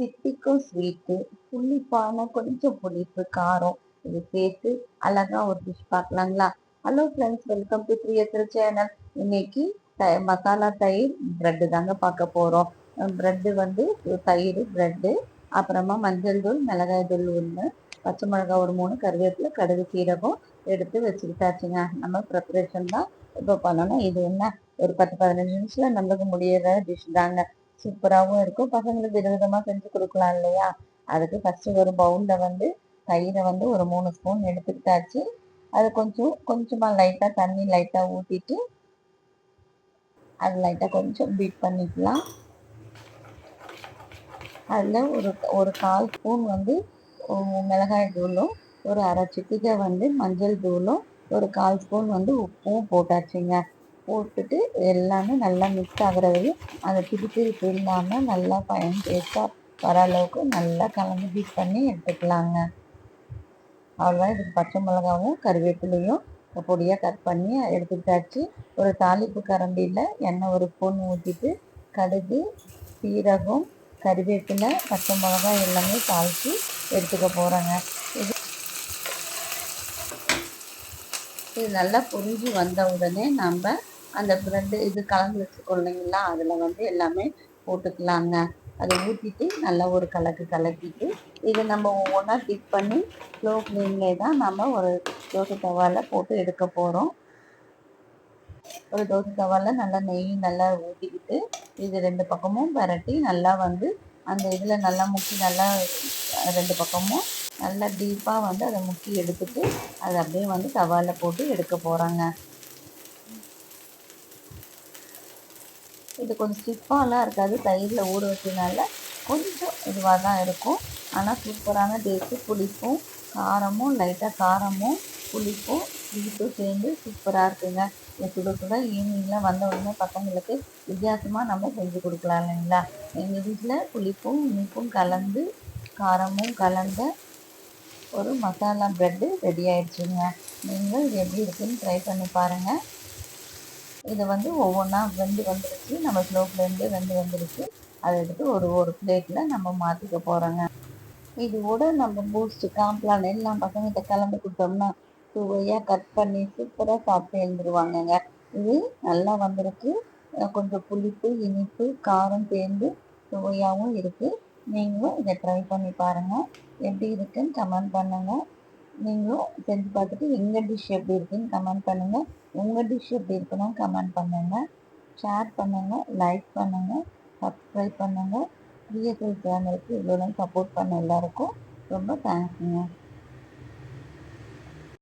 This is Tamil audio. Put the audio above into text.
தித்திக்கும் ஸ்வீட்டு புளிப்பான கொஞ்சம் புளிப்பு காரம். இது சேர்த்து அழகா ஒரு dish பார்க்கலாங்களா? Hello friends welcome to three channel இன்னைக்கு மசாலா தயிர் ப்ரெட்டு தாங்க பார்க்க போகிறோம் ப்ரெட்டு வந்து தயிர் ப்ரெட்டு அப்புறமா மஞ்சள் தூள் மிளகாய் தூள் ஒன்று பச்சை மிளகாய் ஒரு மூணு கருவேப்பிலை கடுகு சீரகம் எடுத்து வச்சுக்கிட்டாச்சுங்க நம்ம ப்ரிப்பரேஷன் தான் இப்போ பண்ணணும். இது என்ன? ஒரு பத்து பதினஞ்சு நிமிஷத்தில் நம்மளுக்கு முடியிற டிஷ் தாங்க. சூப்பராகவும் இருக்கும். பசங்களுக்கு விதவிதமாக செஞ்சு கொடுக்கலாம் இல்லையா? அதுக்கு ஃபஸ்ட்டு ஒரு பவுலில் வந்து தயிரை வந்து ஒரு மூணு ஸ்பூன் எடுத்துக்கிட்டாச்சு. அது கொஞ்சம் கொஞ்சமாக லைட்டாக தண்ணி லைட்டாக ஊற்றிட்டு அது லைட்டாக கொஞ்சம் பீட் பண்ணிக்கலாம். அதில் ஒரு ஒரு கால் ஸ்பூன் வந்து மிளகாய் தூளும் ஒரு அரை சிட்டிகை வந்து மஞ்சள் தூளும் ஒரு கால் ஸ்பூன் வந்து உப்பும் போட்டாச்சுங்க. போட்டுட்டு எல்லாமே நல்லா மிக்ஸ் ஆகிற வரையும் அந்த திரித்திரிப்பு இல்லாமல் நல்லா பயன் டேஸ்ட்டாக வர அளவுக்கு நல்லா கலந்து பீட் பண்ணி எடுத்துக்கலாங்க. அவ்வளோதான் இதுக்கு பச்சை மிளகாவும் கருவேப்பிலையும் பொடியாக கட் பண்ணி எடுத்துக்கிட்டாச்சு. ஒரு தாளிப்பு கரண்டியில் எண்ணெய் ஒரு ஸ்பூன் ஊற்றிட்டு கடுகு சீரகம் கருவேப்பிலை பச்சை மிளகா எல்லாமே தாளித்து எடுத்துக்க போகிறேங்க இது இது நல்லா புரிஞ்சு வந்த உடனே நம்ம அந்த ப்ரெட்டு இது கலந்து வச்சுருக்கோம் இல்லைங்களா? அதில் வந்து எல்லாமே போட்டுக்கலாங்க. அதை ஊற்றிட்டு நல்லா ஒரு கலக்கு கலக்கிட்டு இதை நம்ம ஒவ்வொன்றா டிப் பண்ணி ஸ்லோ ஃப்ளேம்லே தான் நம்ம ஒரு தோசை தவாவில் போட்டு எடுக்க போகிறோம் ஒரு தோசை தவாவில் நல்லா நெய் நல்லா ஊற்றிக்கிட்டு இது ரெண்டு பக்கமும் பரட்டி நல்லா வந்து அந்த இதில் நல்லா முக்கி நல்லா ரெண்டு பக்கமும் நல்லா டீப்பாக வந்து அதை முக்கி எடுத்துட்டு அதை அப்படியே வந்து தவாவில் போட்டு எடுக்க போகிறாங்க இது கொஞ்சம் ஸ்டிஃபாலாம் இருக்காது. தயிரில் ஊற வச்சதுனால கொஞ்சம் இதுவாக தான் இருக்கும். ஆனால் சூப்பரான டேஸ்ட்டு புளிப்பும் காரமும் லைட்டாக காரமும் புளிப்பும் ஸ்வீட்டும் சேர்ந்து சூப்பராக இருக்குங்க. சுட சுட ஈவினிங்கில் வந்த உடனே பசங்களுக்கு வித்தியாசமாக நம்ம செஞ்சு கொடுக்கலாம் இல்லைங்களா? எங்கள் வீட்டில் புளிப்பும் இனிப்பும் கலந்து காரமும் கலந்த ஒரு மசாலா ப்ரெட்டு ரெடி ஆயிடுச்சுங்க. நீங்கள் இது எப்படி இருக்குன்னு ட்ரை பண்ணி பாருங்கள் இது வந்து ஒவ்வொன்றா வெந்து வந்துருச்சு. நம்ம ஸ்லோ ஃப்ளேம்லேயே வெந்து வந்துருச்சு. அதை எடுத்து ஒரு ஒரு பிளேட்டில் நம்ம மாற்றிக்க போகிறோங்க இது கூட நம்ம பூஸ்ட்டு காம்ப்ளான் எல்லாம் பசங்கிட்ட கலந்து கொடுத்தோம்னா சுவையாக கட் பண்ணி சூப்பராக சாப்பிட்டு எழுந்துருவாங்கங்க. இது நல்லா வந்திருக்கு. கொஞ்சம் புளிப்பு இனிப்பு காரம் சேர்ந்து சுவையாகவும் இருக்குது நீங்களும் இதை ட்ரை பண்ணி பாருங்கள் எப்படி இருக்குன்னு கமெண்ட் பண்ணுங்கள் நீங்களும் செஞ்சு பார்த்துட்டு எங்கள் டிஷ் எப்படி இருக்குன்னு கமெண்ட் பண்ணுங்கள் உங்கள் டிஷ் எப்படி இருக்குன்னு கமெண்ட் பண்ணுங்கள் ஷேர் பண்ணுங்கள் லைக் பண்ணுங்கள் சப்ஸ்கிரைப் பண்ணுங்கள் பிஎஸ்எல் சேனலுக்கு இவ்வளோ சப்போர்ட் பண்ண எல்லாருக்கும் ரொம்ப தேங்க்ஸுங்க